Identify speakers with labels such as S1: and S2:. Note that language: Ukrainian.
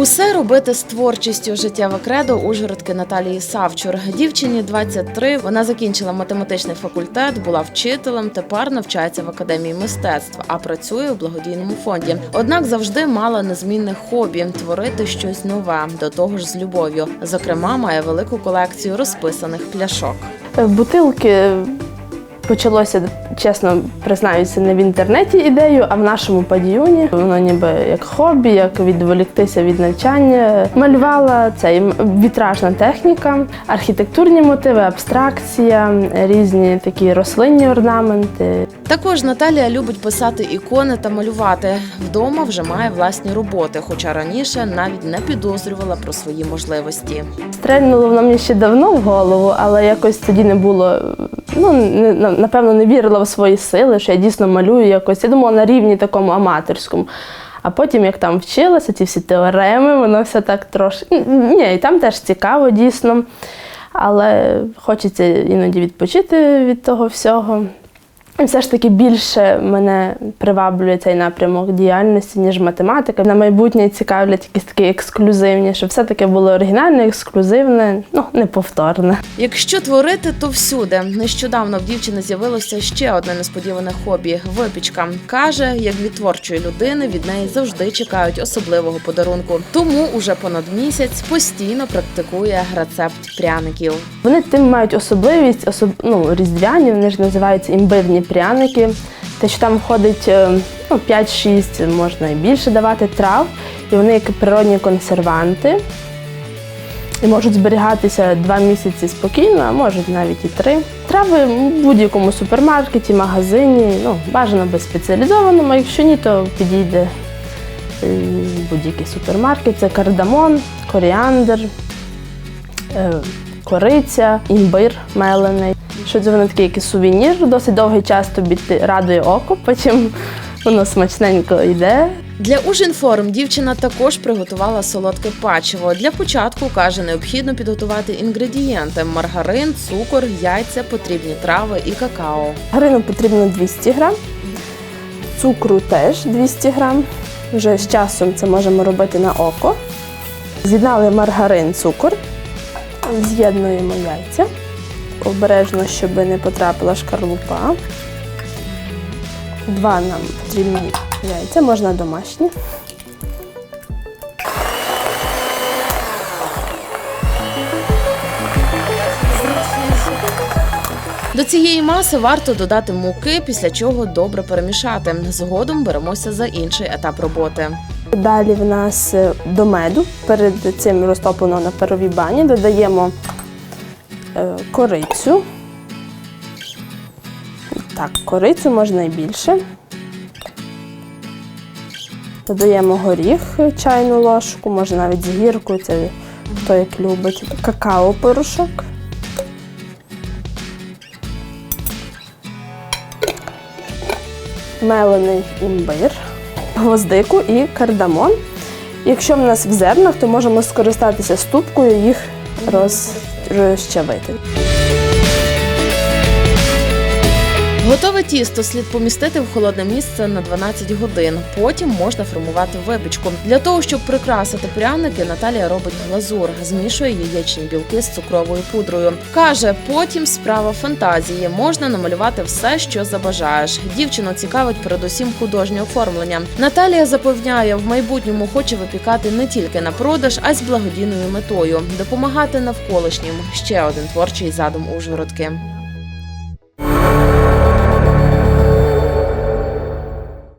S1: Усе робити з творчістю життєве кредо Ужгородки Наталії Савчур. Дівчині 23, Вона закінчила математичний факультет, була вчителем. Тепер навчається в академії мистецтв, а працює у благодійному фонді. Однак завжди мала незмінне хобі творити щось нове, до того ж з любов'ю. Зокрема, має велику колекцію розписаних пляшок.
S2: Е, Бутилки почалося, чесно признаюся, не в інтернеті ідею, а в нашому падіюні. Воно ніби як хобі, як відволіктися від навчання. Малювала цей вітражна техніка, архітектурні мотиви, абстракція, різні такі рослинні орнаменти.
S1: Також Наталія любить писати ікони та малювати. Вдома вже має власні роботи, хоча раніше навіть не підозрювала про свої можливості.
S2: Стрельнуло воно мені ще давно в голову, але якось тоді не було. Ну напевно, не вірила в свої сили, що я дійсно малюю якось. Я думала на рівні такому аматорському. А потім, як там вчилася, ці всі теореми, воно все так трошки. Ні, і там теж цікаво, дійсно. Але хочеться іноді відпочити від того всього. Все ж таки більше мене приваблює цей напрямок діяльності, ніж математика. На майбутнє цікавлять якісь такі ексклюзивні, щоб все таки було оригінальне, ексклюзивне, ну неповторне.
S1: Якщо творити, то всюди. Нещодавно в дівчини з'явилося ще одне несподіване хобі випічка. Каже, як від творчої людини від неї завжди чекають особливого подарунку. Тому уже понад місяць постійно практикує рецепт пряників.
S2: Вони тим мають особливість, особ... ну, різдвяні, вони ж називаються імбирні пряники. Те, що там входить е, ну, 5-6, можна і більше давати трав, і вони як природні консерванти. І можуть зберігатися два місяці спокійно, а можуть навіть і три. Трави в будь-якому супермаркеті, магазині, ну, бажано без спеціалізованому, якщо ні, то підійде будь-який супермаркет. Це кардамон, коріандр, е, кориця, імбир мелений. Що це воно такий якийсь сувенір, досить довгий час тобі радує око, потім воно смачненько йде.
S1: Для Ужінформ дівчина також приготувала солодке печиво. Для початку каже, необхідно підготувати інгредієнти: маргарин, цукор, яйця, потрібні трави і какао.
S2: Гарину потрібно 200 грам, цукру теж 200 грам. Вже з часом це можемо робити на око. З'єднали маргарин, цукор, з'єднуємо яйця. Обережно, щоб не потрапила шкарлупа. Два нам потрібні яйця, можна домашні.
S1: До цієї маси варто додати муки, після чого добре перемішати. Згодом беремося за інший етап роботи.
S2: Далі в нас е, до меду, перед цим розтопленого на паровій бані, додаємо корицю. Так, корицю можна і більше. Додаємо горіх, е, чайну ложку, можна навіть з гіркою, це хто як любить. Какао-порошок. Мелений імбир гвоздику і кардамон. Якщо в нас в зернах, то можемо скористатися ступкою їх роз... розчавити.
S1: Готове тісто слід помістити в холодне місце на 12 годин. Потім можна формувати випічку. Для того, щоб прикрасити пряники, Наталія робить глазур, змішує яєчні білки з цукровою пудрою. Каже, потім справа фантазії. Можна намалювати все, що забажаєш. Дівчину цікавить передусім художнє оформлення. Наталія запевняє, в майбутньому хоче випікати не тільки на продаж, а й з благодійною метою допомагати навколишнім. Ще один творчий задум Ужгородки.